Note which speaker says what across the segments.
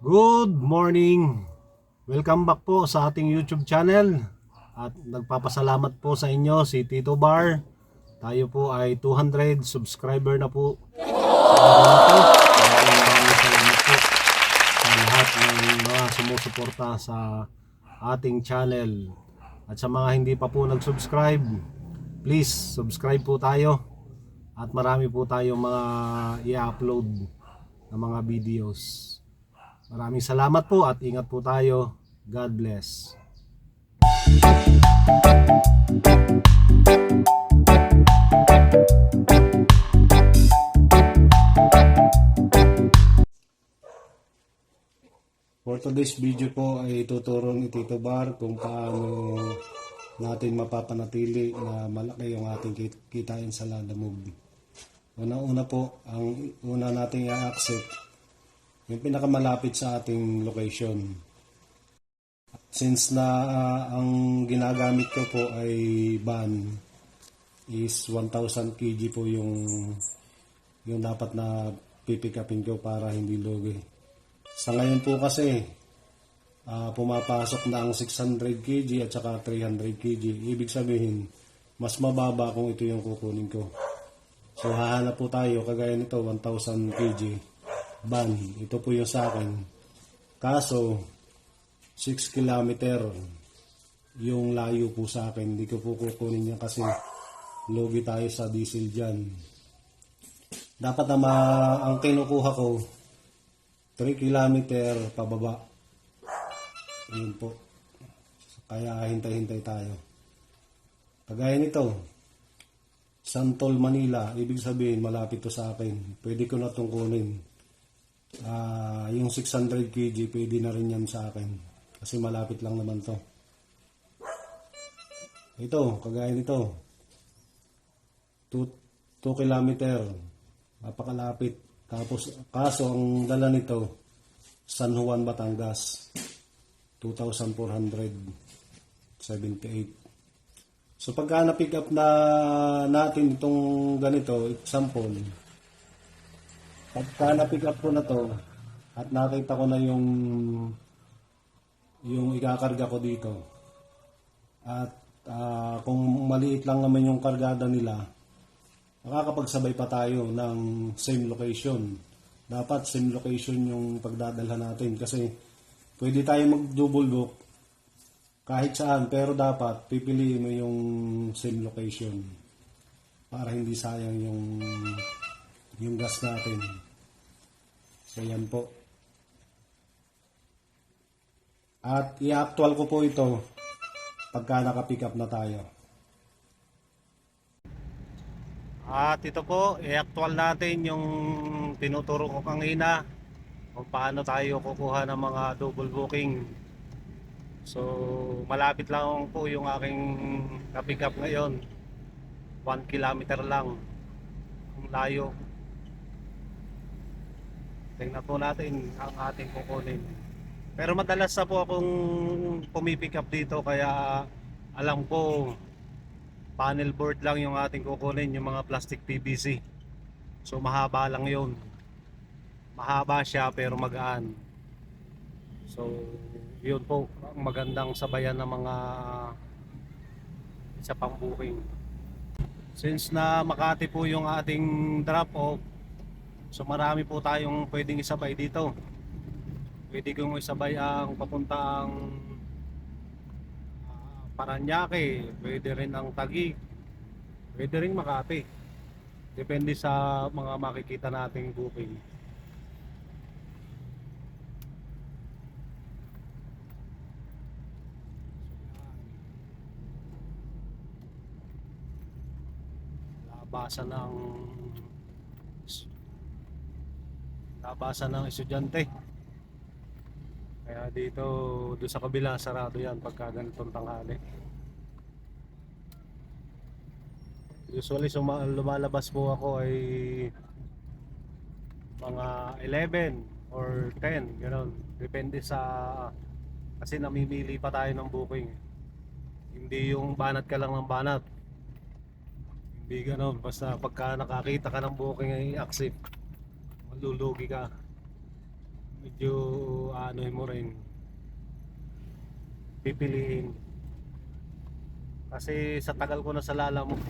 Speaker 1: Good morning! Welcome back po sa ating YouTube channel at nagpapasalamat po sa inyo si Tito Bar. Tayo po ay 200 subscriber na po. Maraming maraming salamat po sa lahat ng mga sumusuporta sa ating channel. At sa mga hindi pa po nag-subscribe, please subscribe po tayo. At marami po tayong mga i-upload na mga videos. Maraming salamat po at ingat po tayo. God bless. For today's video po ay tuturo ni Bar kung paano natin mapapanatili na malaki yung ating kit- kitain sa Lalamove. Una-una po, ang una nating i-accept yung pinakamalapit sa ating location. Since na ah, ang ginagamit ko po ay van is 1,000 kg po yung yung dapat na pipick upin ko para hindi lugi. Sa ngayon po kasi ah, pumapasok na ang 600 kg at saka 300 kg. Ibig sabihin, mas mababa kung ito yung kukunin ko. So hahanap po tayo kagaya nito 1,000 kg van. Ito po yung sa akin. Kaso 6 kilometer yung layo po sa akin. Hindi ko po kukunin yan kasi logi tayo sa diesel dyan. Dapat na ma- ang kinukuha ko 3 kilometer pababa. Yun po. Kaya hintay-hintay tayo. Kagaya nito, Santol, Manila. Ibig sabihin, malapit to sa akin. Pwede ko na itong kunin. Ah, yung 600 kg, pwede na rin yan sa akin. Kasi malapit lang naman to. Ito, kagaya nito. 2 kilometer. Napakalapit. Tapos, kaso ang dala nito, San Juan, Batangas. 2,478. So pagka na-pick up na natin itong ganito, example, pagka na-pick up ko na to at nakita ko na yung yung ikakarga ko dito at ah, kung maliit lang naman yung kargada nila makakapagsabay pa tayo ng same location. Dapat same location yung pagdadalhan natin kasi pwede tayo mag double book kahit saan pero dapat pipiliin mo yung same location para hindi sayang yung yung gas natin. So yan po. At i-actual ko po ito pagka naka-pick up na tayo. At ito po i-actual natin yung tinuturo ko kanina kung paano tayo kukuha ng mga double booking. So, malapit lang po yung aking ka-pick up ngayon. 1 kilometer lang. Ang layo. Tingnan po natin ang ating kukunin. Pero madalas na po akong pumipick up dito kaya alam ko panel board lang yung ating kukunin, yung mga plastic PVC. So mahaba lang yun. Mahaba siya pero magaan. So, yun po ang magandang sabayan ng mga sa pang-booking. Since na Makati po yung ating drop off, so marami po tayong pwedeng isabay dito. Pwede kong isabay ang papuntang ah, Paranaque, pwede rin ang Taguig, pwede rin Makati. Depende sa mga makikita nating booking. labasan ng labasan ng estudyante. Kaya dito doon sa kabila sarado yan pagka ganitong tanghali. Usually suma, lumalabas po ako ay mga 11 or 10 gano'n. Depende sa kasi namimili pa tayo ng booking. Hindi yung banat ka lang ng banat. Hindi ganon, basta pagka nakakita ka ng booking ay accept. Malulugi ka. Medyo aanohin mo rin. Pipiliin. Kasi sa tagal ko na sa lala mo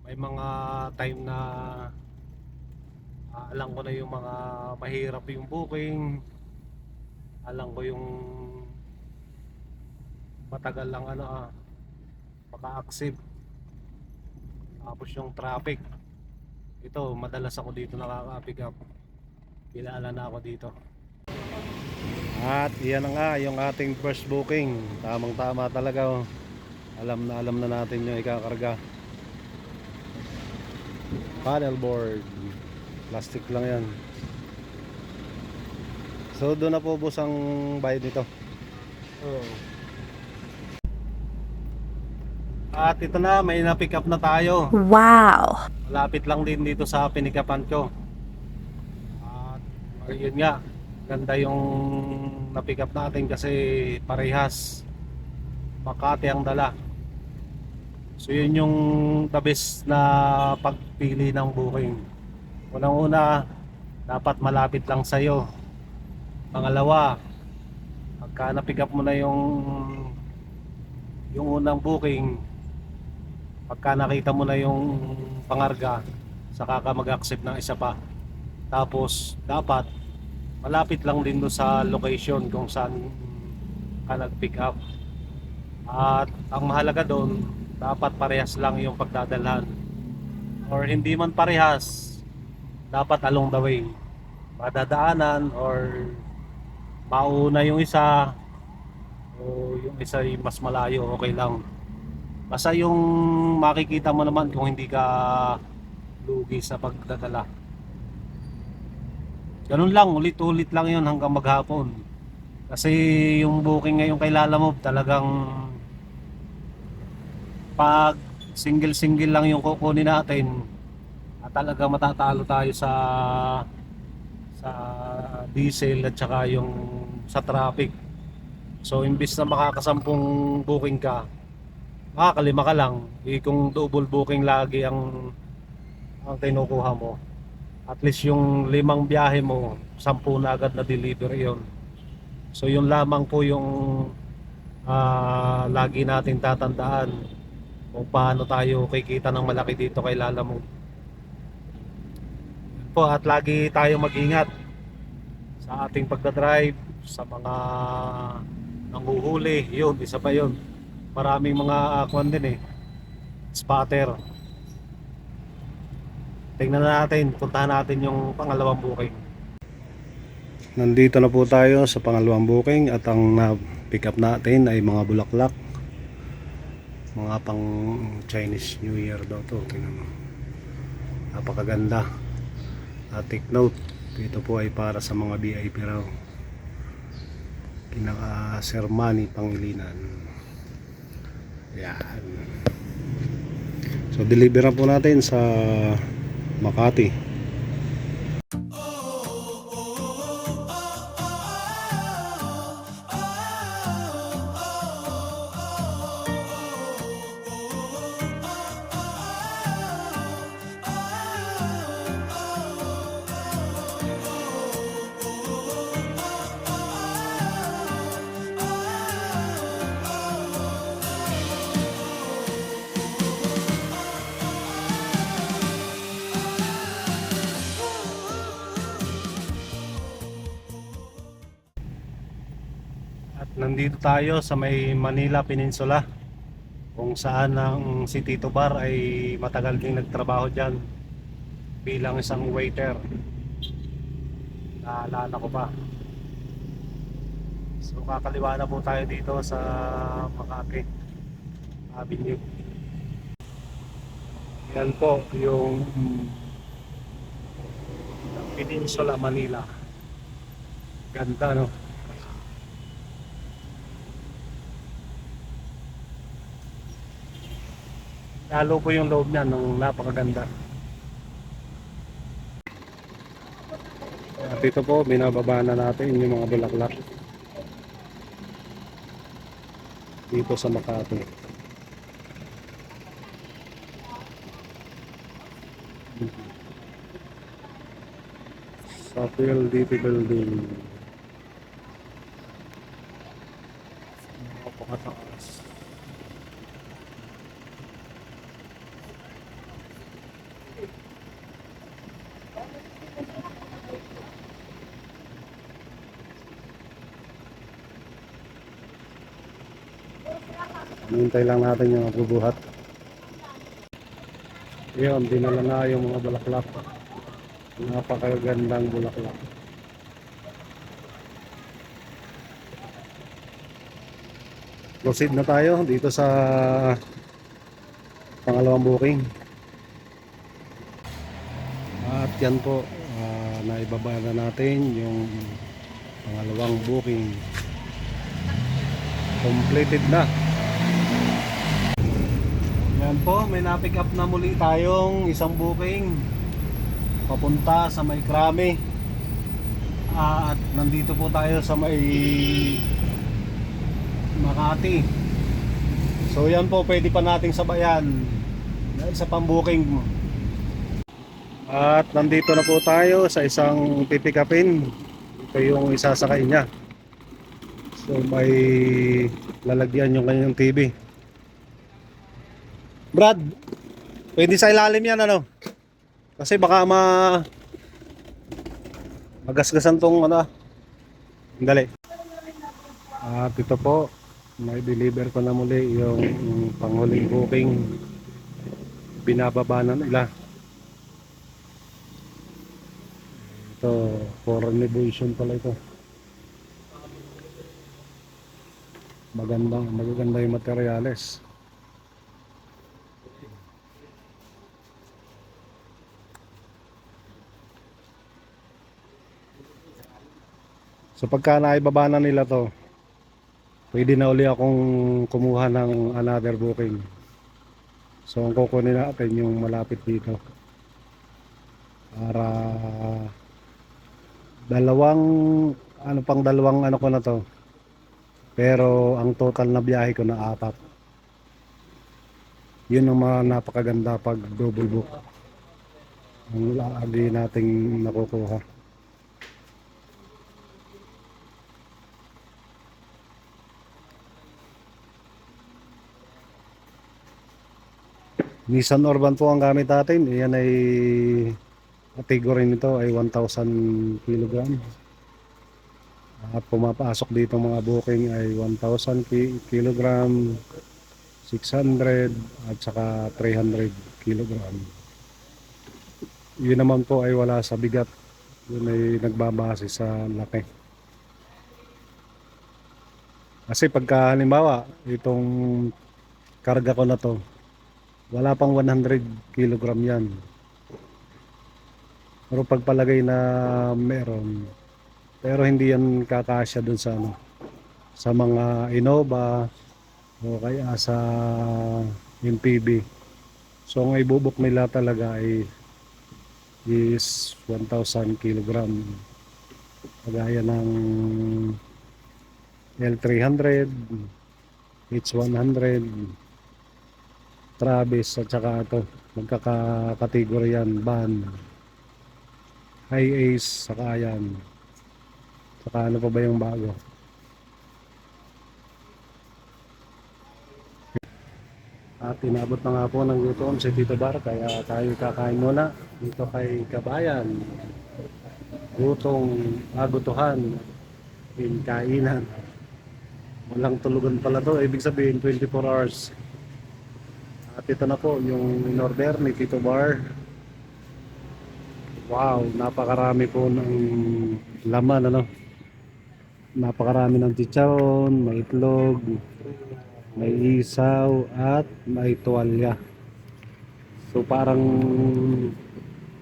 Speaker 1: may mga time na ah, alam ko na yung mga mahirap yung booking. Alam ko yung matagal lang ano ah maka-accept. Tapos yung traffic ito madalas ako dito nakaka-pick up. Kilala na ako dito. At yan na nga yung ating first booking. Tamang tama talaga oh. alam na alam na natin yung ikakarga. Panel board. Plastic lang yan. So doon na po boss ang bayad nito? Oh. At ito na may na-pick up na tayo
Speaker 2: Wow.
Speaker 1: Malapit lang din dito sa pinikapan ko. At yun nga, ganda yung na-pick up natin kasi parehas. Makati ang dala. So yun yung the best na pagpili ng booking. Unang-una, dapat malapit lang sa'yo. Pangalawa, pagka na-pick up mo na yung yung unang booking, pagka nakita mo na yung pangarga saka ka mag-accept ng isa pa. Tapos dapat malapit lang din do sa location kung saan ka nag-pick up. At ang mahalaga doon dapat parehas lang yung pagdadalhan. Or hindi man parehas dapat along the way. Madadaanan or mauna yung isa o yung isa ay mas malayo okay lang Basta yung makikita mo naman kung hindi ka lugi sa pagdadala. Ganun lang, ulit-ulit lang yun hanggang maghapon. Kasi yung booking ngayon kay Lalamove talagang pag single-single lang yung kukunin natin at talaga matatalo tayo sa sa diesel at saka yung sa traffic. So imbis na makakasampung booking ka, makakalima ka lang. Eh, kung double booking lagi ang ang kinukuha mo at least yung limang biyahe mo sampu na agad na deliver yon so yun lamang po yung ah, lagi natin tatandaan kung paano tayo kikita ng malaki dito kay Lalamove Yun po at lagi tayo mag-ingat sa ating pagdadrive sa mga nanguhuli. Yun isa pa yun maraming mga kwan din eh. Spotter. Tingnan natin puntahan natin yung pangalawang booking. Nandito na po tayo sa pangalawang booking at ang na pick up natin ay mga bulaklak. Mga pang Chinese New Year daw to tingnan mo. Napakaganda. At take note ito po ay para sa mga VIP raw. Pinaka Sir Manny Pangilinan yan. So deliveran po natin sa Makati. Nandito tayo sa may Manila Peninsula kung saan ang si Tito Bar ay matagal ding nagtrabaho dyan bilang isang waiter. Naalala ko pa. So kakaliwa na po tayo dito sa Makati Avenue. Yan po yung Peninsula Manila. Ganda no? Lalo po yung loob niya nung napakaganda. At ito po, binababa na natin yung mga bulaklak. Dito sa Makati. Sa PLDT building. Natin yung bubuhat. Yun, dinala na yung mga bulaklak. Napakagandang bulaklak. Proceed na tayo dito sa pangalawang booking. At yan po, ah, naibaba na natin yung pangalawang booking. Completed na. Yan po, may na-pick up na muli tayong isang booking papunta sa may Krame. Ah, at nandito po tayo sa may Makati. So yan po, pwede pa nating sabayan. na Isa pang booking. At nandito na po tayo sa isang pipikapin. Ito yung isasakay niya. So may lalagyan yung kanyang TV. Brad, pwede sa ilalim yan ano? Kasi baka ma magasgasan tong ano. Dali. At ito po, may deliver ko na muli yung panghuling booking. Binababa na nila. Ito, for renovation pala ito. Maganda, magaganda yung materyales. So pagka naibaba na nila to, pwede na uli akong kumuha ng another booking. So ang kukunin natin yung malapit dito. Para dalawang ano pang dalawang ano ko na to. Pero ang total na biyahe ko na apat. Yun ang mga napakaganda pag double book. Ang lagi nating nakukuha. Nissan Urban po ang gamit natin. Iyan ay category nito ay 1,000 kg. At pumapasok dito mga booking ay 1,000 ki- kg, 600 at saka 300 kg. Yun naman po ay wala sa bigat. Yun ay nagbabase sa laki. Kasi pagka halimbawa itong karga ko na to wala pang 100 kilogram yan. Pero pagpalagay na meron, pero hindi yan kakasya dun sa ano, sa mga Innova o kaya sa MPB. So ang ibubok nila talaga ay is 1,000 kilogram. Kagaya ng L300, H100, Travis at saka ito. Magkaka-category yan. Van. High ace saka yan. Saka ano pa ba yung bago? At inabot na nga po ng gutom si Tito Bar kaya tayo kakain muna dito kay Kabayan. Gutong agutuhan in kainan. Walang tulugan pala to. Ibig sabihin 24 hours at ito na po yung in-order ni Tito Bar. Wow, napakarami po ng laman ano. Napakarami ng chicharon, may itlog, may isaw at may tuwalya. So parang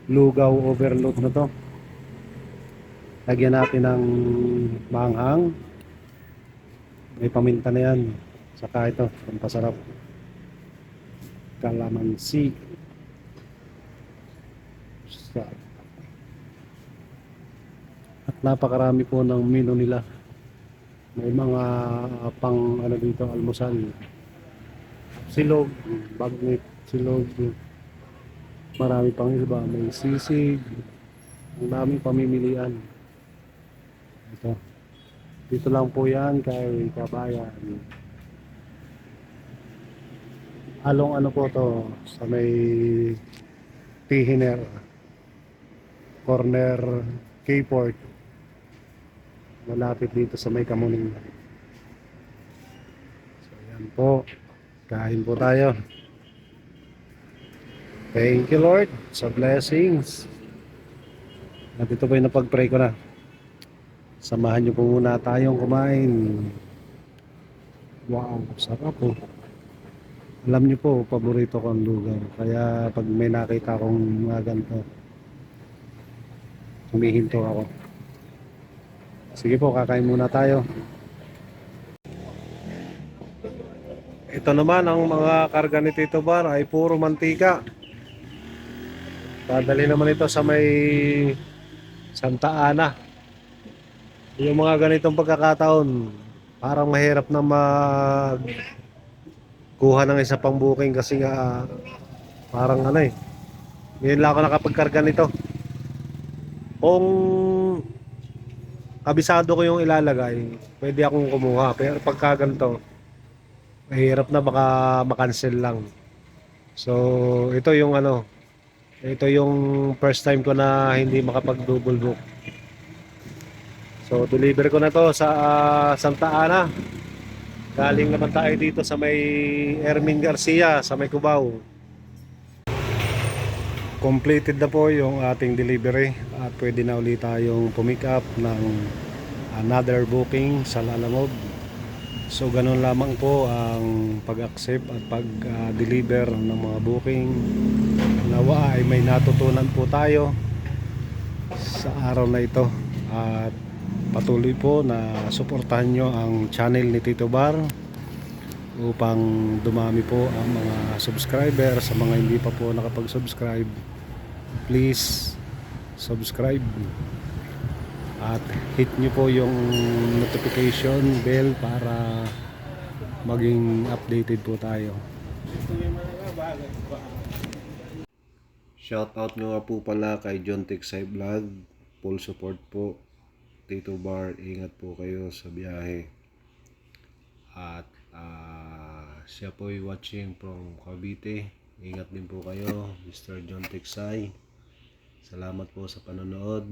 Speaker 1: lugaw overload na to. Lagyan natin ng manghang. May paminta na yan. Saka ito, pampasarap kalamansi at napakarami po ng menu nila. May mga pang ano dito almusal. Silog bagnet silog. Marami pang iba. May sisig. Ang daming pamimilian. Ito. Dito lang po yan kay kabayan Along ano po to, sa may Tihiner, corner Keyport, malapit dito sa may Kamuning. So yan po, kain po tayo. Thank you Lord sa blessings. At ito po yung napag-pray ko na. Samahan niyo po muna tayong kumain. Wow, sarap po. Alam niyo po, paborito ko ang lugaw. Kaya pag may nakita akong mga ganito, humihinto ako. Sige po, kakain muna tayo. Ito naman ang mga karga ni Tito Bar ay puro mantika. Dadali naman ito sa may Santa Ana. Yung mga ganitong pagkakataon, parang mahirap na mag kuha ng isa pang booking kasi nga parang ano eh. Ngayon lang ako nakapagkarga nito. Kung kabisado ko yung ilalagay, pwede akong kumuha. Pero pagka ganito, mahirap na baka makancel lang. So, ito yung ano, ito yung first time ko na hindi makapag-double book. So, deliver ko na to sa ah, Santa Ana. Galing naman tayo dito sa may Ermin Garcia, sa may Cubao. Completed na po yung ating delivery at pwede na ulit tayong pumick up ng another booking sa Lalamog. So ganun lamang po ang pag-accept at pag-deliver ng mga booking. Nawa ay may natutunan po tayo sa araw na ito at patuloy po na suportahan nyo ang channel ni Tito Bar upang dumami po ang mga subscriber. Sa mga hindi pa po nakapag-subscribe please subscribe at hit nyo po yung notification bell para maging updated po tayo. Shoutout nyo nga po pala kay John Texay Vlog. Full support po Tito Bar, ingat po kayo sa biyahe. At ah, siya po ay watching from Cavite. Ingat din po kayo, Mr. John Texay. Salamat po sa panonood.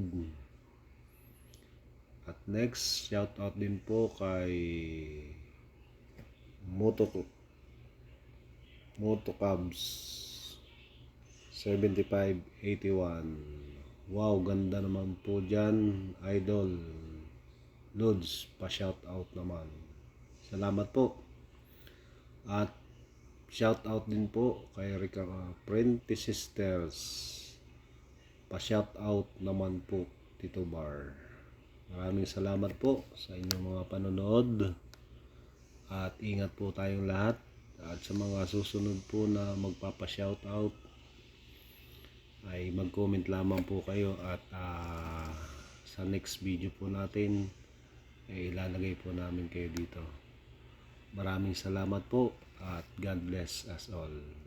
Speaker 1: At next, shout out din po kay Moto Moto Cubs 7581 Wow, ganda naman po dyan, idol. Lods, pa-shout out naman. Salamat po. At shout out din po kay Rica Prenti Sisters. Pa-shout out naman po, Tito Bar. Maraming salamat po sa inyong mga panonood. At ingat po tayong lahat. At sa mga susunod po na magpapa-shout out, ay mag-comment lamang po kayo at ah, sa next video po natin ay ilalagay po namin kayo dito. Maraming salamat po at God bless us all.